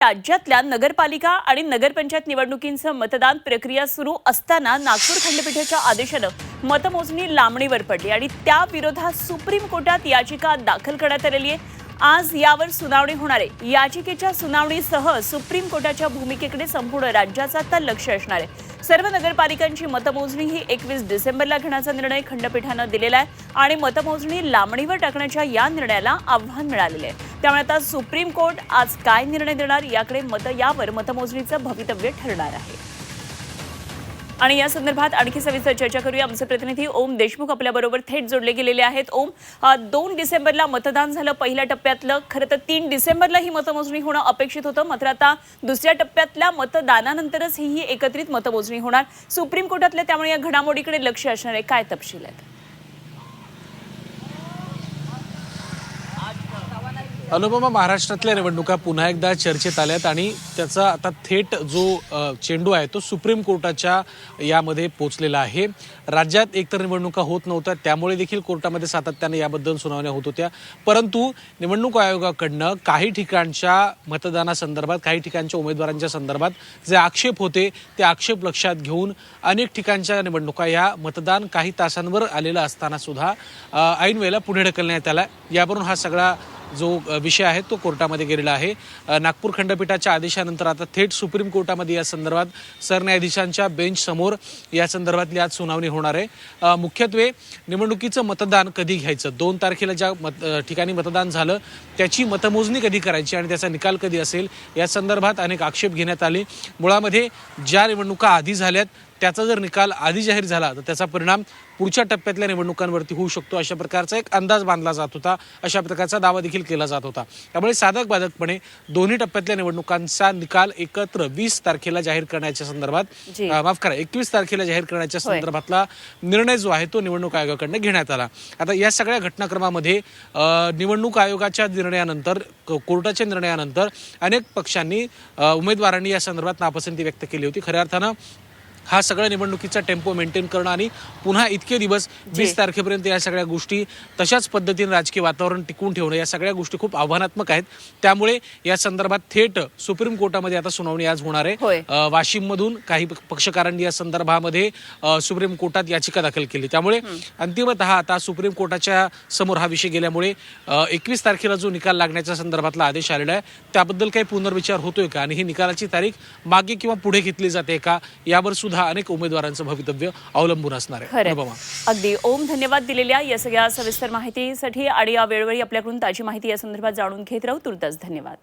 राज्यातल्या नगरपालिका आणि नगरपंचायत निवडणुकींचं मतदान प्रक्रिया सुरू असताना नागपूर खंडपीठाच्या आदेशानं मतमोजणी लांबणीवर पडली आणि त्या विरोधात सुप्रीम कोर्टात याचिका दाखल करण्यात आलेली आहे. आज यावर सुनावणी होणार आहे. याचिकेच्या सुनावणीसह सुप्रीम कोर्टाच्या भूमिकेकडे संपूर्ण राज्याचा आता लक्ष असणार आहे. सर्व नगरपालिकांची मतमोजणी ही एकवीस डिसेंबरला घेण्याचा निर्णय खंडपीठानं दिलेला आहे आणि मतमोजणी लांबणीवर टाकण्याच्या या निर्णयाला आव्हान मिळालेलं आहे. त्यामुळे आता सुप्रीम कोर्ट आज काय निर्णय देणार याकडे मत यावर मतमोजणीचं भवितव्य ठरणार आहे. आणि या संदर्भात आणखी सविस्तर चर्चा करूया. आमचे प्रतिनिधी ओम देशमुख आपल्याबरोबर थेट जोडले गेलेले आहेत. ओम दोन डिसेंबरला मतदान झालं पहिल्या टप्प्यातलं. खरं तर तीन डिसेंबरला ही मतमोजणी होणं अपेक्षित होतं. मात्र आता दुसऱ्या टप्प्यातल्या मतदानानंतरच ही ही एकत्रित मतमोजणी होणार. सुप्रीम कोर्टातल्या त्यामुळे या घडामोडीकडे लक्ष असणार आहे. काय तपशील आहेत? अनुपमा महाराष्ट्रातल्या निवडणुका पुन्हा एकदा चर्चेत आल्यात आणि त्याचा आता थेट जो चेंडू आहे तो सुप्रीम कोर्टाच्या यामध्ये पोचलेला आहे. राज्यात एकतर निवडणुका होत नव्हत्या त्यामुळे देखील कोर्टामध्ये सातत्याने याबद्दल सुनावण्या होत होत्या. परंतु निवडणूक आयोगाकडनं काही ठिकाणच्या मतदानासंदर्भात काही ठिकाणच्या उमेदवारांच्या संदर्भात जे आक्षेप होते ते आक्षेप लक्षात घेऊन अनेक ठिकाणच्या निवडणुका या मतदान काही तासांवर आलेलं असताना सुद्धा ऐनवेळेला ऐन वेळेला पुढे ढकलण्यात आला यावरून हा सगळा जो विषय आहे तो कोर्टामध्ये गेलेला आहे. नागपूर खंडपीठाच्या आदेशानंतर आता थेट सुप्रीम कोर्टामध्ये या संदर्भात सरन्यायाधीशांच्या बेंच समोर या संदर्भातली आज सुनावणी होणार आहे. मुख्यत्वे निवडणुकीचं मतदान कधी घ्यायचं? दोन तारखेला ज्या मत ठिकाणी मतदान झालं त्याची मतमोजणी कधी करायची आणि त्याचा निकाल कधी असेल? या संदर्भात अनेक आक्षेप घेण्यात आले. मुळामध्ये ज्या निवडणुका आधी झाल्यात त्याचा जर निकाल आधी जाहीर झाला तर त्याचा परिणाम पुढच्या टप्प्यातल्या निवडणुकांवरती होऊ शकतो अशा प्रकारचा एक अंदाज बांधला जात होता अशा प्रकारचा दावा देखील केला जात होता. त्यामुळे साधक बाधकपणे दोन्ही टप्प्यातल्या निवडणुकांचा निकाल एकत्र वीस तारखेला जाहीर करण्याच्या संदर्भात माफ करा एकवीस तारखेला जाहीर करण्याच्या. संदर्भातला निर्णय जो आहे तो निवडणूक आयोगाकडनं घेण्यात आला. आता या सगळ्या घटनाक्रमामध्ये निवडणूक आयोगाच्या निर्णयानंतर कोर्टाच्या निर्णयानंतर अनेक पक्षांनी उमेदवारांनी या संदर्भात नापसंती व्यक्त केली होती. खऱ्या अर्थानं हा सगळ्या निवडणुकीचा टेम्पो मेंटेन करणं आणि पुन्हा इतके दिवस वीस तारखेपर्यंत या सगळ्या गोष्टी तशाच पद्धतीने राजकीय वातावरण टिकवून ठेवणं या सगळ्या गोष्टी खूप आव्हानात्मक आहेत. त्यामुळे या संदर्भात थेट सुप्रीम कोर्टामध्ये आता सुनावणी आज होणार. आहे. वाशिममधून काही पक्षकारांनी या संदर्भामध्ये सुप्रीम कोर्टात याचिका दाखल केली. त्यामुळे अंतिमतः आता सुप्रीम कोर्टाच्या समोर हा विषय गेल्यामुळे एकवीस तारखेला जो निकाल लागण्याच्या संदर्भातला आदेश आलेला आहे त्याबद्दल काही पुनर्विचार होतोय का? आणि ही निकालाची तारीख मागे किंवा पुढे घेतली जाते का? यावर सुद्धा अनेक उमेदवारांचं भवितव्य अवलंबून असणार आहे. अगदी. ओम धन्यवाद दिलेल्या या सगळ्या सविस्तर माहितीसाठी आणि या वेळोवेळी आपल्याकडून ताजी माहिती या संदर्भात जाणून घेत राहू. तुर्तास धन्यवाद.